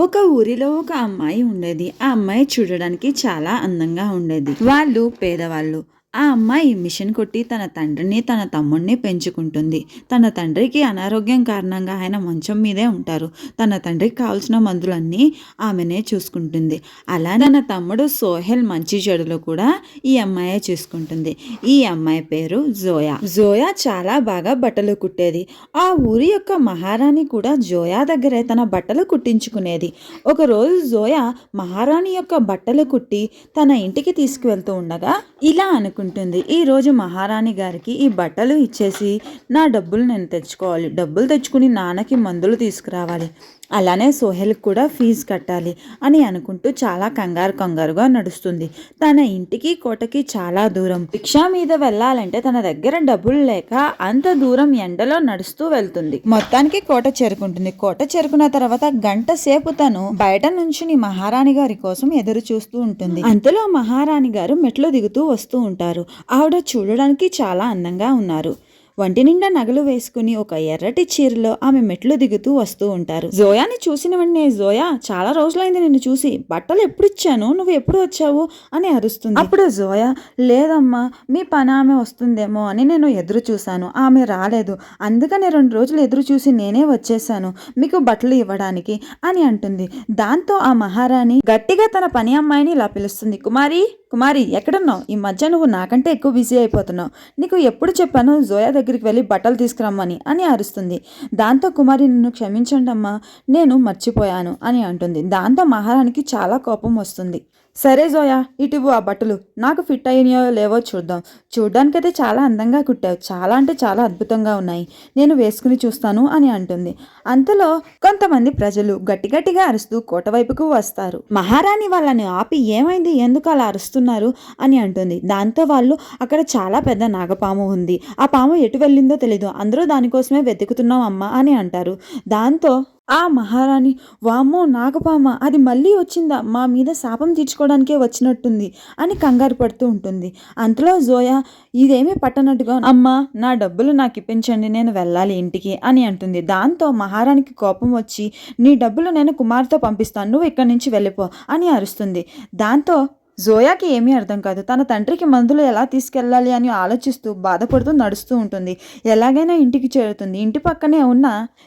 ఒక ఊరిలో ఒక అమ్మాయి ఉండేది. ఆ అమ్మాయి చూడడానికి చాలా అందంగా ఉండేది. వాళ్ళు పేదవాళ్ళు. ఆ అమ్మాయి మిషన్ కొట్టి తన తండ్రిని తన తమ్ముడిని పెంచుకుంటుంది. తన తండ్రికి అనారోగ్యం కారణంగా ఆయన మంచం మీదే ఉంటారు. తన తండ్రికి కావాల్సిన మందులన్నీ ఆమెనే చూసుకుంటుంది. అలా తన తమ్ముడు సోహెల్ మంచి చెడులు కూడా ఈ అమ్మాయే చూసుకుంటుంది. ఈ అమ్మాయి పేరు జోయా. జోయా చాలా బాగా బట్టలు కుట్టేది. ఆ ఊరి యొక్క మహారాణి కూడా జోయా దగ్గరే తన బట్టలు కుట్టించుకునేది. ఒకరోజు జోయా మహారాణి యొక్క బట్టలు కుట్టి తన ఇంటికి తీసుకువెళ్తూ ఉండగా ఇలా అనుకుంటుంది ఈ రోజు మహారాణి గారికి ఈ బట్టలు ఇచ్చేసి నా డబ్బులు నేను తెచ్చుకోవాలి. డబ్బులు తెచ్చుకుని నాన్నకి మందులు తీసుకురావాలి. అలానే సోహెల్కి కూడా ఫీజు కట్టాలి అని అనుకుంటూ చాలా కంగారు కంగారుగా నడుస్తుంది. తన ఇంటికి కోటకి చాలా దూరం. రిక్షా మీద వెళ్ళాలంటే తన దగ్గర డబ్బులు లేక అంత దూరం ఎండలో నడుస్తూ వెళ్తుంది. మొత్తానికి కోట చేరుకుంటుంది. కోట చేరుకున్న తర్వాత గంట సేపు తను బయట నుంచి మహారాణి గారి కోసం ఎదురు చూస్తూ ఉంటుంది. అంతలో మహారాణి గారు మెట్లు దిగుతూ వస్తూ ఉంటారు. ఆవిడ చూడడానికి చాలా అందంగా ఉన్నారు. వంటి నిండా నగలు వేసుకుని ఒక ఎర్రటి చీరలో ఆమె మెట్లు దిగుతూ వస్తూ ఉంటారు. జోయాని చూసిన వెంటనే జోయా చాలా రోజులైంది నిన్ను చూసి. బట్టలు ఎప్పుడు ఇచ్చాను నువ్వు ఎప్పుడు వచ్చావు? అని అరుస్తుంది. అప్పుడు జోయా లేదమ్మా మీ పని ఆమె వస్తుందేమో అని నేను ఎదురు చూశాను. ఆమె రాలేదు. అందుకని రెండు రోజులు ఎదురు చూసి నేనే వచ్చేసాను మీకు బట్టలు ఇవ్వడానికి అని అంటుంది. దాంతో ఆ మహారాణి గట్టిగా తన పని అమ్మాయిని ఇలా పిలుస్తుంది. కుమారి కుమారి ఎక్కడున్నావు? ఈ మధ్య నువ్వు నాకంటే ఎక్కువ బిజీ అయిపోతున్నావు. నీకు ఎప్పుడు చెప్పాను జోయా దగ్గరికి వెళ్ళి బట్టలు తీసుకురమ్మని అని అరుస్తుంది. దాంతో కుమారి నిన్ను క్షమించండి అమ్మా నేను మర్చిపోయాను అని అంటుంది. దాంతో మహారాణికి చాలా కోపం వస్తుంది. సరే జోయా ఇటువు ఆ బట్టలు. నాకు ఫిట్ అయినాయో లేవో చూద్దాం. చూడ్డానికైతే చాలా అందంగా కుట్టావు. చాలా అంటే చాలా అద్భుతంగా ఉన్నాయి. నేను వేసుకుని చూస్తాను అని అంటుంది. అంతలో కొంతమంది ప్రజలు గట్టి గట్టిగా అరుస్తూ కోట వైపుకు వస్తారు. మహారాణి వాళ్ళని ఆపి ఏమైంది? ఎందుకు అలా అరుస్తున్నారు? అని అంటుంది. దాంతో వాళ్ళు అక్కడ చాలా పెద్ద నాగపాము ఉంది. ఆ పాము ఎటు వెళ్ళిందో తెలీదు. అందరూ దానికోసమే వెతుకుతున్నాం అమ్మ అని అంటారు. దాంతో ఆ మహారాణి వామ్మో నాగపామ అది మళ్ళీ వచ్చిందా? మా మీద శాపం తీర్చుకోవడానికే వచ్చినట్టుంది అని కంగారు పడుతూ ఉంటుంది. అంతలో జోయా ఇదేమీ పట్టనట్టుగా అమ్మా నా డబ్బులు నాకు ఇప్పించండి నేను వెళ్ళాలి ఇంటికి అని అంటుంది. దాంతో మహారాణికి కోపం వచ్చి నీ డబ్బులు నేను కుమార్తో పంపిస్తాను నువ్వు ఇక్కడి నుంచి వెళ్ళిపో అని అరుస్తుంది. దాంతో జోయాకి ఏమీ అర్థం కాదు. తన తండ్రికి మందులు ఎలా తీసుకెళ్ళాలి అని ఆలోచిస్తూ బాధపడుతూ నడుస్తూ ఉంటుంది. ఎలాగైనా ఇంటికి చేరుతుంది. ఇంటి పక్కనే ఉన్న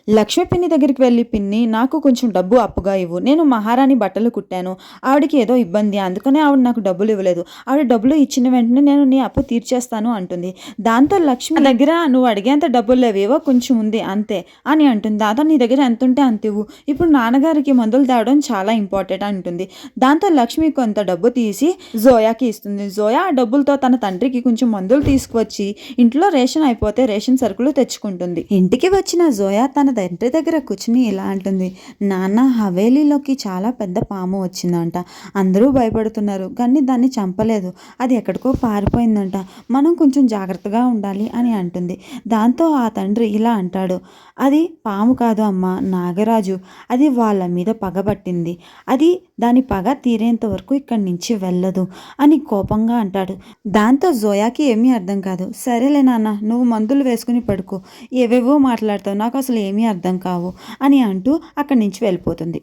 లక్ష్మి పిన్ని దగ్గరికి వెళ్ళి పిన్ని నాకు కొంచెం డబ్బు అప్పుగా ఇవ్వు. నేను మహారాణి బట్టలు కుట్టాను. ఆవిడకి ఏదో ఇబ్బంది. అందుకనే ఆవిడ నాకు డబ్బులు ఇవ్వలేదు. ఆవిడ డబ్బులు ఇచ్చిన వెంటనే నేను నీ అప్పు తీర్చేస్తాను అంటుంది. దాంతో లక్ష్మి దగ్గర నువ్వు అడిగేంత డబ్బులు లేవేవో కొంచెం ఉంది. అంతే అని అంటుంది. దాంతో నీ దగ్గర ఎంత ఉంటే అంత ఇవ్వు. ఇప్పుడు నాన్నగారికి మందులు తేవడం చాలా ఇంపార్టెంట్ అంటుంది. దాంతో లక్ష్మి కొంత డబ్బు తీసి జోయాకి ఇస్తుంది. జోయా ఆ డబ్బులతో తన తండ్రికి కొంచెం మందులు తీసుకువచ్చి ఇంట్లో రేషన్ అయిపోతే రేషన్ సరుకులు తెచ్చుకుంటుంది. ఇంటికి వచ్చిన జోయా తన తండ్రి దగ్గర కూర్చుని ఇలా అంటుంది. నాన్న హవేలీలోకి చాలా పెద్ద పాము వచ్చిందంట. అందరూ భయపడుతున్నారు కానీ దాన్ని చంపలేదు. అది ఎక్కడికో పారిపోయిందంట. మనం కొంచెం జాగ్రత్తగా ఉండాలి అని అంటుంది. దాంతో ఆ తండ్రి ఇలా అంటాడు. అది పాము కాదు అమ్మ నాగరాజు. అది వాళ్ళ మీద పగబట్టింది అది దాని పగ తీరేంత వరకు ఇక్కడి నుంచి వెళ్ళదు అని కోపంగా అంటాడు. దాంతో జోయాకి ఏమీ అర్థం కాదు. సరేలే నాన్న నువ్వు మందులు వేసుకుని పడుకో. ఏవేవో మాట్లాడతావు నాకు అసలు ఏమీ అర్థం కావు అని అంటూ అక్కడి నుంచి వెళ్ళిపోతుంది.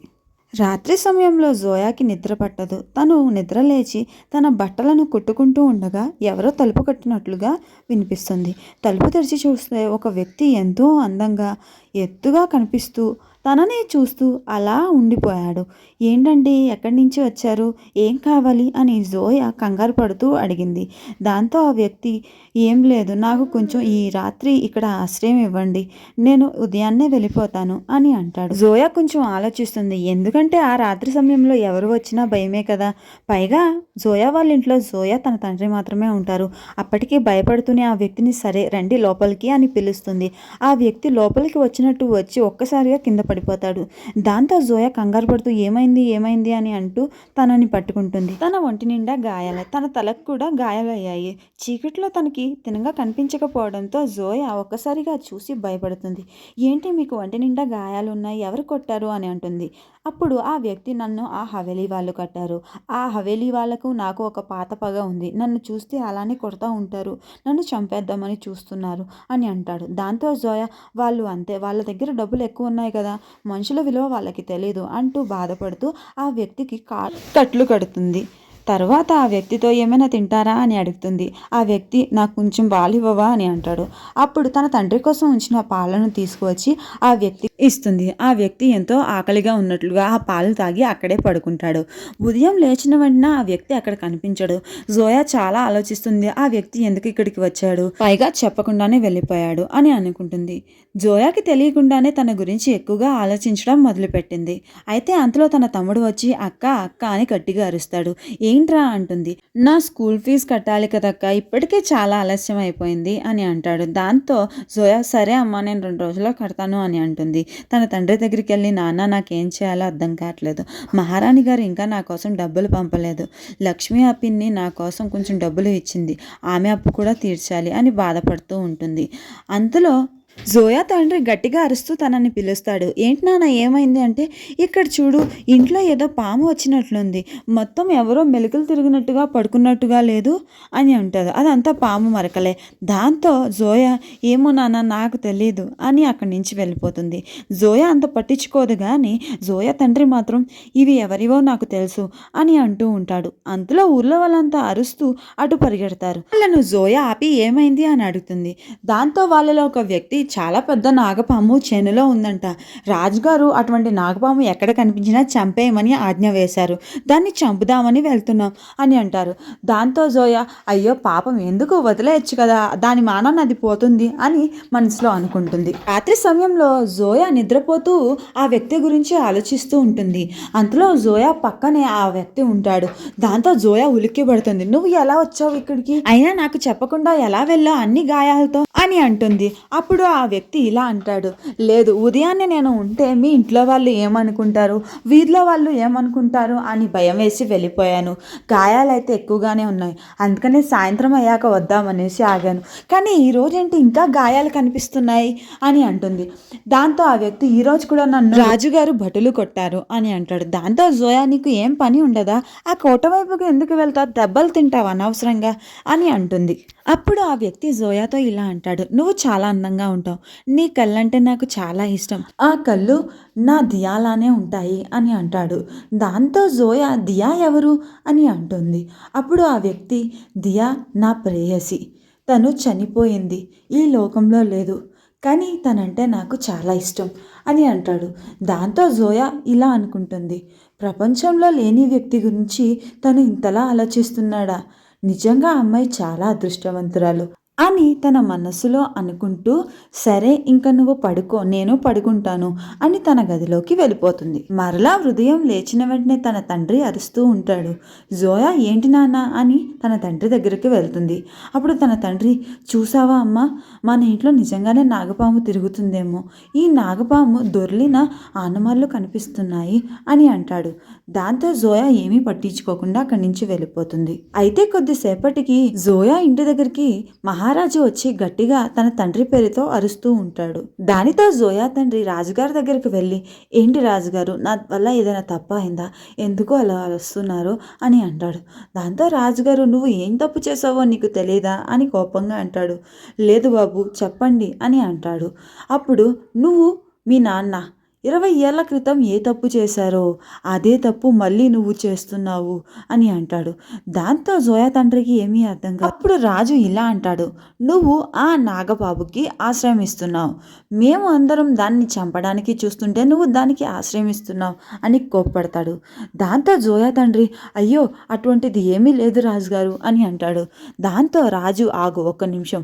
రాత్రి సమయంలో జోయాకి నిద్ర పట్టదు. తను నిద్ర లేచి తన బట్టలను కుట్టుకుంటూ ఉండగా ఎవరో తలుపు కట్టినట్లుగా వినిపిస్తుంది. తలుపు తెరిచి చూస్తే ఒక వ్యక్తి ఎంతో అందంగా ఎత్తుగా కనిపిస్తూ తననే చూస్తూ అలా ఉండిపోయాడు. ఏంటండి? ఎక్కడి నుంచి వచ్చారు? ఏం కావాలి? అని జోయ కంగారు పడుతూ అడిగింది. దాంతో ఆ వ్యక్తి ఏం లేదు. నాకు కొంచెం ఈ రాత్రి ఇక్కడ ఆశ్రయం ఇవ్వండి. నేను ఉదయాన్నే వెళ్ళిపోతాను అని అంటాడు. జోయా కొంచెం ఆలోచిస్తుంది. ఎందుకంటే ఆ రాత్రి సమయంలో ఎవరు వచ్చినా భయమే కదా. పైగా జోయా వాళ్ళ ఇంట్లో జోయా తన తండ్రి మాత్రమే ఉంటారు. అప్పటికీ భయపడుతూనే ఆ వ్యక్తిని సరే రండి లోపలికి అని పిలుస్తుంది. ఆ వ్యక్తి లోపలికి వచ్చినట్టు వచ్చి ఒక్కసారిగా కింద పడిపోతాడు. దాంతో జోయా కంగారు పడుతూ ఏమైంది? ఏమైంది? అని అంటూ తనని పట్టుకుంటుంది. తన ఒంటి నిండా గాయాలే. తన తలకు కూడా గాయాలయ్యాయి. చీకట్లో తనకి తినగా కనిపించకపోవడంతో జోయా ఒక్కసారిగా చూసి భయపడుతుంది. ఏంటి మీకు వంటి నిండా గాయాలు ఉన్నాయి ఎవరు కొట్టారు? అని అంటుంది. అప్పుడు ఆ వ్యక్తి నన్ను ఆ హవేలీ వాళ్ళు కట్టారు. ఆ హవేలీ వాళ్ళకు నాకు ఒక పాత పగ ఉంది. నన్ను చూస్తే అలానే కొడతా ఉంటారు. నన్ను చంపేద్దామని చూస్తున్నారు అని అంటాడు. దాంతో జోయ వాళ్ళు అంతే. వాళ్ళ దగ్గర డబ్బులు ఎక్కువ ఉన్నాయి కదా. మనుషుల విలువ వాళ్ళకి తెలియదు అంటూ బాధపడుతూ ఆ వ్యక్తికి కా కట్లు కడుతుంది. తర్వాత ఆ వ్యక్తితో ఏమైనా తింటారా అని అడుగుతుంది. ఆ వ్యక్తి నాకు కొంచెం పాలు ఇవ్వవా? అని అంటాడు. అప్పుడు తన తండ్రి కోసం ఉంచిన పాలను తీసుకువచ్చి ఆ వ్యక్తి ఇస్తుంది. ఆ వ్యక్తి ఎంతో ఆకలిగా ఉన్నట్లుగా ఆ పాలు తాగి అక్కడే పడుకుంటాడు. ఉదయం లేచిన వెంటనే ఆ వ్యక్తి అక్కడ కనిపించడు. జోయా చాలా ఆలోచిస్తుంది. ఆ వ్యక్తి ఎందుకు ఇక్కడికి వచ్చాడు? పైగా చెప్పకుండానే వెళ్ళిపోయాడు అని అనుకుంటుంది. జోయాకి తెలియకుండానే తన గురించి ఎక్కువగా ఆలోచించడం మొదలుపెట్టింది. అయితే అంతలో తన తమ్ముడు వచ్చి అక్క అక్క అని గట్టిగా అరుస్తాడు. ఏంట్రా? అంటుంది. నా స్కూల్ ఫీజు కట్టాలి కదక్క ఇప్పటికే చాలా ఆలస్యం అయిపోయింది అని అంటాడు. దాంతో జోయా సరే అమ్మా నేను రెండు రోజుల్లో కడతాను అని అంటుంది. తన తండ్రి దగ్గరికి వెళ్ళి నాన్న నాకేం చేయాలో అర్థం కావట్లేదు. మహారాణి గారు ఇంకా నా కోసం డబ్బులు పంపలేదు. లక్ష్మి ఆ పిన్ని నా కోసం కొంచెం డబ్బులు ఇచ్చింది. ఆమె అప్పు కూడా తీర్చాలి అని బాధపడుతూ ఉంటుంది. అంతలో జోయా తండ్రి గట్టిగా అరుస్తూ తనని పిలుస్తాడు. ఏంటి నాన్న ఏమైంది? అంటే ఇక్కడ చూడు ఇంట్లో ఏదో పాము వచ్చినట్లుంది. మొత్తం ఎవరో మెలుకలు తిరిగినట్టుగా పడుకున్నట్టుగా లేదు అని అంటారు అదంతా పాము మరకలే. దాంతో జోయా ఏమో నాన్న నాకు తెలీదు అని అక్కడి నుంచి వెళ్ళిపోతుంది. జోయా అంత పట్టించుకోదు కానీ జోయా తండ్రి మాత్రం ఇవి ఎవరివో నాకు తెలుసు అని అంటూ ఉంటాడు. అంతలో ఊర్లో వాళ్ళంతా అరుస్తూ అటు పరిగెడతారు. వాళ్ళను జోయా ఆపి ఏమైంది? అని అడుగుతుంది. దాంతో వాళ్ళలో ఒక వ్యక్తి చాలా పెద్ద నాగపాము చేనులో ఉందంట. రాజుగారు అటువంటి నాగపాము ఎక్కడ కనిపించినా చంపేయమని ఆజ్ఞ వేశారు. దాన్ని చంపుదామని వెళ్తున్నాం అని అంటారు. దాంతో జోయ అయ్యో పాపం ఎందుకు వదిలేయచ్చు కదా? దాని మానాన్ని అది పోతుంది అని మనసులో అనుకుంటుంది. రాత్రి సమయంలో జోయా నిద్రపోతూ ఆ వ్యక్తి గురించి ఆలోచిస్తూ ఉంటుంది. అంతలో జోయా పక్కనే ఆ వ్యక్తి ఉంటాడు. దాంతో జోయా ఉలిక్కి పడుతుంది. నువ్వు ఎలా వచ్చావు ఇక్కడికి? అయినా నాకు చెప్పకుండా ఎలా వెళ్ళావు అన్ని గాయాలతో? అని అంటుంది. అప్పుడు ఆ ఆ వ్యక్తి ఇలా అంటాడు లేదు ఉదయాన్నే నేను ఉంటే మీ ఇంట్లో వాళ్ళు ఏమనుకుంటారు? వీధిలో వాళ్ళు ఏమనుకుంటారు? అని భయం వేసి వెళ్ళిపోయాను. గాయాలైతే ఎక్కువగానే ఉన్నాయి. అందుకనే సాయంత్రం అయ్యాక వద్దామనేసి ఆగాను. కానీ ఈ రోజు ఏంటి ఇంకా గాయాలు కనిపిస్తున్నాయి? అని అంటుంది. దాంతో ఆ వ్యక్తి ఈరోజు కూడా నన్ను రాజుగారు భటులు కొట్టారు అని అంటాడు. దాంతో జోయా నీకు ఏం పని ఉండదా? ఆ కోట వైపుకి ఎందుకు వెళ్తావు? దెబ్బలు తింటావు అనవసరంగా? అని అంటుంది. అప్పుడు ఆ వ్యక్తి జోయాతో ఇలా అంటాడు నువ్వు చాలా అందంగా ఉంటావు. నీ కళ్ళంటే నాకు చాలా ఇష్టం. ఆ కళ్ళు నా దియాలానే ఉంటాయి అని అంటాడు. దాంతో జోయా దియా ఎవరు? అని అంటుంది. అప్పుడు ఆ వ్యక్తి దియా నా ప్రేయసి. తను చనిపోయింది. ఈ లోకంలో లేదు. కానీ తనంటే నాకు చాలా ఇష్టం అని అంటాడు. దాంతో జోయా ఇలా అనుకుంటుంది. ప్రపంచంలో లేని వ్యక్తి గురించి తను ఇంతలా ఆలోచిస్తున్నాడా? నిజంగా ఆ అమ్మాయి చాలా అదృష్టవంతురాలు. అని తన మనసులో అనుకుంటూ సరే ఇంకా నువ్వు పడుకో నేను పడుకుంటాను అని తన గదిలోకి వెళ్ళిపోతుంది. మరలా హృదయం లేచిన వెంటనే తన తండ్రి అరుస్తూ ఉంటాడు. జోయా ఏంటి నాన్న? అని తన తండ్రి దగ్గరికి వెళ్తుంది. అప్పుడు తన తండ్రి చూసావా అమ్మ మన ఇంట్లో నిజంగానే నాగపాము తిరుగుతుందేమో. ఈ నాగపాము దొర్లిన ఆనమార్లు కనిపిస్తున్నాయి అని అంటాడు. దాంతో జోయా ఏమీ పట్టించుకోకుండా అక్కడి నుంచి వెళ్ళిపోతుంది. అయితే కొద్దిసేపటికి జోయా ఇంటి దగ్గరికి మహా మహారాజు వచ్చి గట్టిగా తన తండ్రి పేరుతో అరుస్తూ ఉంటాడు. దానితో జోయా తండ్రి రాజుగారి దగ్గరికి వెళ్ళి ఏంటి రాజుగారు నా వల్ల ఏదైనా తప్ప అయిందా? ఎందుకు అలా అరుస్తున్నారు? అని అంటాడు. దాంతో రాజుగారు నువ్వు ఏం తప్పు చేసావో నీకు తెలియదా అని కోపంగా అంటాడు. లేదు బాబు చెప్పండి అని అంటాడు. అప్పుడు నువ్వు మీ నాన్న ఇరవై ఏళ్ళ క్రితం ఏ తప్పు చేశారో అదే తప్పు మళ్ళీ నువ్వు చేస్తున్నావు అని అంటాడు. దాంతో జోయా తండ్రికి ఏమీ అర్థం కాదు. అప్పుడు రాజు ఇలా అంటాడు. నువ్వు ఆ నాగబాబుకి ఆశ్రయం ఇస్తున్నావు మేము అందరం దాన్ని చంపడానికి చూస్తుంటే నువ్వు దానికి ఆశ్రయమిస్తున్నావు అని కోప్పడతాడు. దాంతో జోయా తండ్రి అయ్యో అటువంటిది ఏమీ లేదు రాజుగారు అని అంటాడు. దాంతో రాజు ఆగు ఒక్క నిమిషం.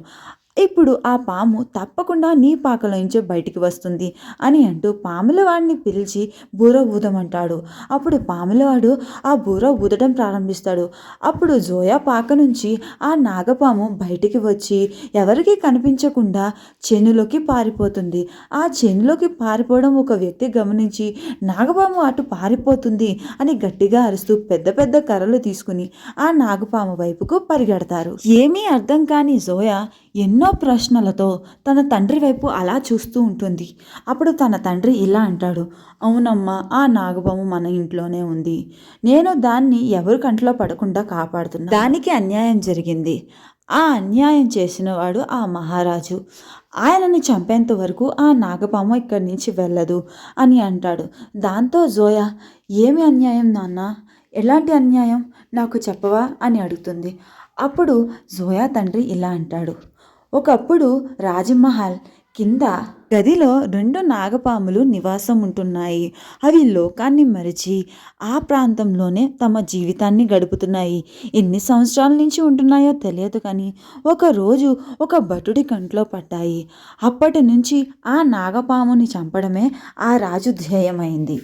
ఇప్పుడు ఆ పాము తప్పకుండా నీ పాకలోంచే బయటికి వస్తుంది అని అంటూ పాములవాడిని పిలిచి బూర ఊదమంటాడు. అప్పుడు పాములవాడు ఆ బూర ఊదడం ప్రారంభిస్తాడు. అప్పుడు జోయా పాక నుంచి ఆ నాగపాము బయటికి వచ్చి ఎవరికీ కనిపించకుండా చేనులోకి పారిపోతుంది. ఆ చేనులోకి పారిపోవడం ఒక వ్యక్తి గమనించి నాగపాము అటు పారిపోతుంది అని గట్టిగా అరుస్తూ పెద్ద పెద్ద కర్రలు తీసుకుని ఆ నాగపాము వైపుకు పరిగెడతారు. ఏమీ అర్థం కాని జోయా ఎన్నో ప్రశ్నలతో తన తండ్రి వైపు అలా చూస్తూ ఉంటుంది. అప్పుడు తన తండ్రి ఇలా అంటాడు అవునమ్మా ఆ నాగపాము మన ఇంట్లోనే ఉంది. నేను దాన్ని ఎవరి కంట్లో పడకుండా కాపాడుతున్నా దానికి అన్యాయం జరిగింది. ఆ అన్యాయం చేసిన వాడు ఆ మహారాజు. ఆయనని చంపేంత వరకు ఆ నాగపాము ఇక్కడి నుంచి వెళ్ళదు అని అంటాడు. దాంతో జోయా ఏమి అన్యాయం నాన్న? ఎలాంటి అన్యాయం? నాకు చెప్పవా? అని అడుగుతుంది. అప్పుడు జోయా తండ్రి ఇలా అంటాడు ఒకప్పుడు రాజమహల్ కింద గదిలో రెండు నాగపాములు నివాసం ఉంటున్నాయి అవి లోకాన్ని మరిచి ఆ ప్రాంతంలోనే తమ జీవితాన్ని గడుపుతున్నాయి. ఎన్ని సంవత్సరాల నుంచి ఉంటున్నాయో తెలియదు కానీ ఒకరోజు ఒక భటుడి కంట్లో పడ్డాయి. అప్పటి నుంచి ఆ నాగపాముని చంపడమే ఆ రాజు ధ్యేయమైంది.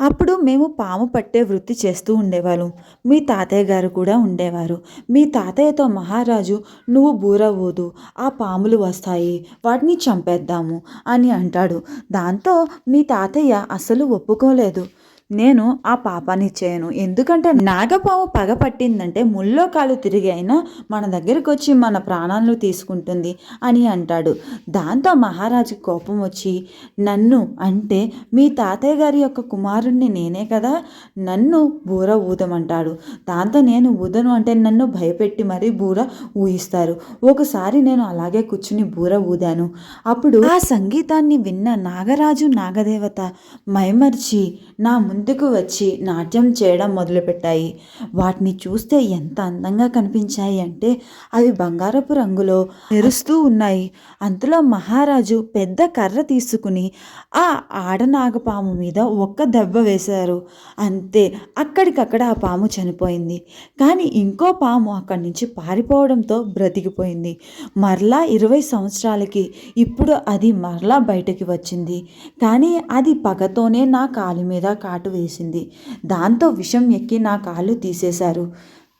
అప్పుడు మేము పాము పట్టే వృత్తి చేస్తూ ఉండేవాళ్ళం. మీ తాతయ్య గారు కూడా ఉండేవారు. మీ తాతయ్యతో మహారాజు నువ్వు బూర ఊదు ఆ పాములు వస్తాయి వాటిని చంపేద్దాము అని అంటాడు. దాంతో మీ తాతయ్య అసలు ఒప్పుకోలేదు. నేను ఆ పాపాన్ని చేయను ఎందుకంటే నాగపాము పగ పట్టిందంటే ముల్లో కాలు తిరిగి అయినా మన దగ్గరికి వచ్చి మన ప్రాణాలను తీసుకుంటుంది అని అంటాడు. దాంతో మహారాజు కోపం వచ్చి నన్ను అంటే మీ తాతయ్య గారి యొక్క కుమారుణ్ణి నేనే కదా? నన్ను బూర ఊదమంటాడు. దాంతో నేను ఊదను అంటే నన్ను భయపెట్టి మరీ బూర ఊయిస్తారు ఒకసారి నేను అలాగే కూర్చుని బూర ఊదాను. అప్పుడు ఆ సంగీతాన్ని విన్న నాగరాజు నాగదేవత మైమర్చి నా ముందుకు వచ్చి నాట్యం చేయడం మొదలుపెట్టాయి. వాటిని చూస్తే ఎంత అందంగా కనిపించాయి అంటే అవి బంగారపు రంగులో మెరుస్తూ ఉన్నాయి. అంతలో మహారాజు పెద్ద కర్ర తీసుకుని ఆ ఆడనాగపాము మీద ఒక్క దెబ్బ వేశారు. అంతే అక్కడికక్కడ ఆ పాము చనిపోయింది. కానీ ఇంకో పాము అక్కడి నుంచి పారిపోవడంతో బ్రతికిపోయింది. మరలా ఇరవై సంవత్సరాలకి ఇప్పుడు అది మరలా బయటకి వచ్చింది. కానీ అది పగతోనే నా కాలు మీద కాటు వేసింది. దాంతో విషం ఎక్కి నా కాళ్ళు తీసేశారు.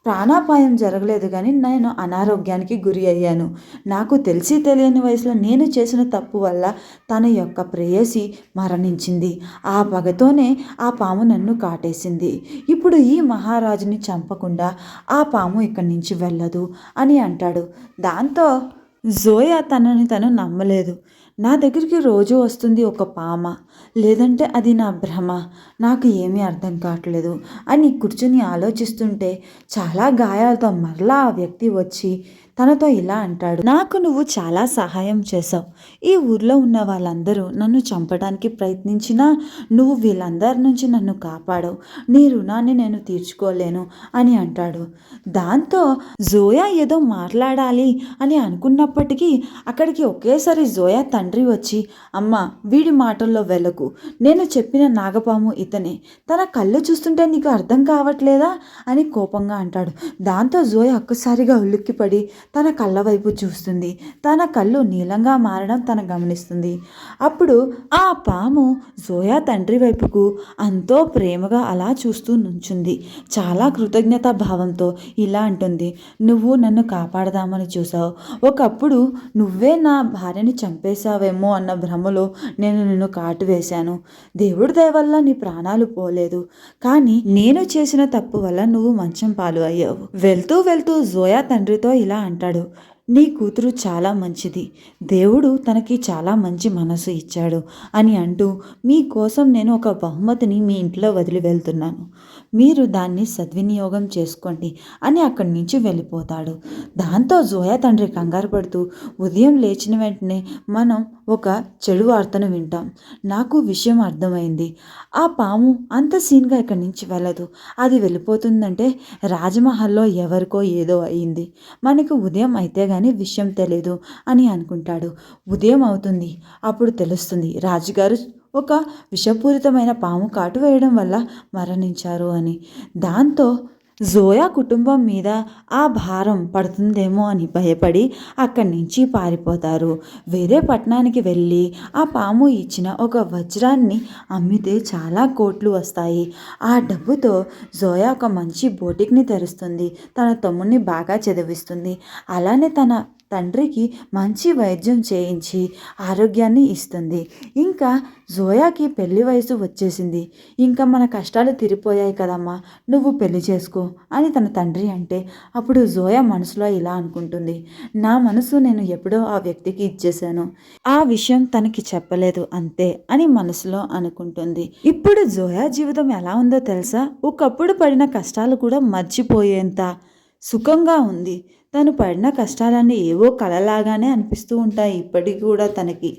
ప్రాణాపాయం జరగలేదు కానీ నేను అనారోగ్యానికి గురి అయ్యాను. నాకు తెలిసి తెలియని వయసులో నేను చేసిన తప్పు వల్ల తన యొక్క ప్రేయసి మరణించింది. ఆ పగతోనే ఆ పాము నన్ను కాటేసింది. ఇప్పుడు ఈ మహారాజుని చంపకుండా ఆ పాము ఇక్కడి నుంచి వెళ్ళదు అని అంటాడు. దాంతో జోయా తనని తను నమ్మలేదు. నా దగ్గరికి రోజు వస్తుంది ఒక పామ. లేదంటే అది నా భ్రమ. నాకు ఏమీ అర్థం కావట్లేదు. అని కూర్చుని ఆలోచిస్తుంటే చాలా గాయాలతో మరలా ఆ వ్యక్తి వచ్చి తనతో ఇలా అంటాడు. నాకు నువ్వు చాలా సహాయం చేసావు ఈ ఊర్లో ఉన్న వాళ్ళందరూ నన్ను చంపడానికి ప్రయత్నించినా నువ్వు వీళ్ళందరి నుంచి నన్ను కాపాడవు. నీ రుణాన్ని నేను తీర్చుకోలేను అని అంటాడు. దాంతో జోయా ఏదో మాట్లాడాలి అని అనుకున్నప్పటికీ అక్కడికి ఒకేసారి జోయా తండ్రి వచ్చి అమ్మ వీడి మాటల్లో వెళ్ళకు నేను చెప్పిన నాగపాము ఇతనే. తన కళ్ళు చూస్తుంటే నీకు అర్థం కావట్లేదా? అని కోపంగా అంటాడు. దాంతో జోయ్ ఒక్కసారిగా ఉలిక్కిపడి తన కళ్ళ వైపు చూస్తుంది. తన కళ్ళు నీలంగా మారడం తన గమనిస్తుంది. అప్పుడు ఆ పాము జోయా తండ్రి వైపుకు అంతో ప్రేమగా అలా చూస్తూ నుంచుంది. చాలా కృతజ్ఞతా భావంతో ఇలా అంటుంది. నువ్వు నన్ను కాపాడదామని చూసావు ఒకప్పుడు నువ్వే నా భార్యని చంపేశావేమో అన్న భ్రమలో నేను నిన్ను కాటు చేశాను. దేవుడి దయ వల్ల నీ ప్రాణాలు పోలేదు. కానీ నేను చేసిన తప్పు వల్ల నువ్వు మంచం పాలు అయ్యావు. వెళ్తూ వెళ్తూ జోయా తండ్రితో ఇలా అంటాడు నీ కూతురు చాలా మంచిది. దేవుడు తనకి చాలా మంచి మనసు ఇచ్చాడు అని అంటూ మీకోసం నేను ఒక బహుమతిని మీ ఇంట్లో వదిలి వెళ్తున్నాను. మీరు దాన్ని సద్వినియోగం చేసుకోండి అని అక్కడి నుంచి వెళ్ళిపోతాడు. దాంతో జోయా తండ్రి కంగారు పడుతూ ఉదయం లేచిన వెంటనే మనం ఒక చెడు వార్తను వింటాం. నాకు విషయం అర్థమైంది. ఆ పాము అంత సీన్గా ఇక్కడి నుంచి వెళ్ళదు. అది వెళ్ళిపోతుందంటే రాజమహల్లో ఎవరికో ఏదో అయింది. మనకు ఉదయం అయితే కానీ విషయం తెలియదు అని అనుకుంటాడు. ఉదయం అవుతుంది. అప్పుడు తెలుస్తుంది. రాజుగారు ఒక విషపూరితమైన పాము కాటు వేయడం వల్ల మరణించారు అని. దాంతో జోయా కుటుంబం మీద ఆ భారం పడుతుందేమో అని భయపడి అక్కడి నుంచి పారిపోతారు. వేరే పట్టణానికి వెళ్ళి ఆ పాము ఇచ్చిన ఒక వజ్రాన్ని అమ్మితే చాలా కోట్లు వస్తాయి. ఆ డబ్బుతో జోయా ఒక మంచి బోటిక్ని తెరుస్తుంది. తన తమ్ముడిని బాగా చదివిస్తుంది. అలానే తన తండ్రికి మంచి వైద్యం చేయించి ఆరోగ్యాన్ని ఇస్తుంది. ఇంకా జోయాకి పెళ్ళి వయసు వచ్చేసింది. ఇంకా మన కష్టాలు తీరిపోయాయి కదమ్మా నువ్వు పెళ్ళి చేసుకో అని తన తండ్రి అంటే అప్పుడు జోయా మనసులో ఇలా అనుకుంటుంది. నా మనసు నేను ఎప్పుడో ఆ వ్యక్తికి ఇచ్చేశాను. ఆ విషయం తనకి చెప్పలేదు అంతే అని మనసులో అనుకుంటుంది. ఇప్పుడు జోయా జీవితం ఎలా ఉందో తెలుసా? ఒకప్పుడు పడిన కష్టాలు కూడా మర్చిపోయేంత సుఖంగా ఉంది. తను పడిన కష్టాలన్నీ ఏవో కలలాగానే అనిపిస్తూ ఉంటాయి ఇప్పటికి కూడా తనకి.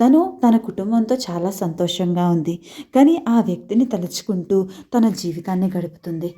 తను తన కుటుంబంతో చాలా సంతోషంగా ఉంది. కానీ ఆ వ్యక్తిని తలుచుకుంటూ తన జీవితాన్ని గడుపుతుంది.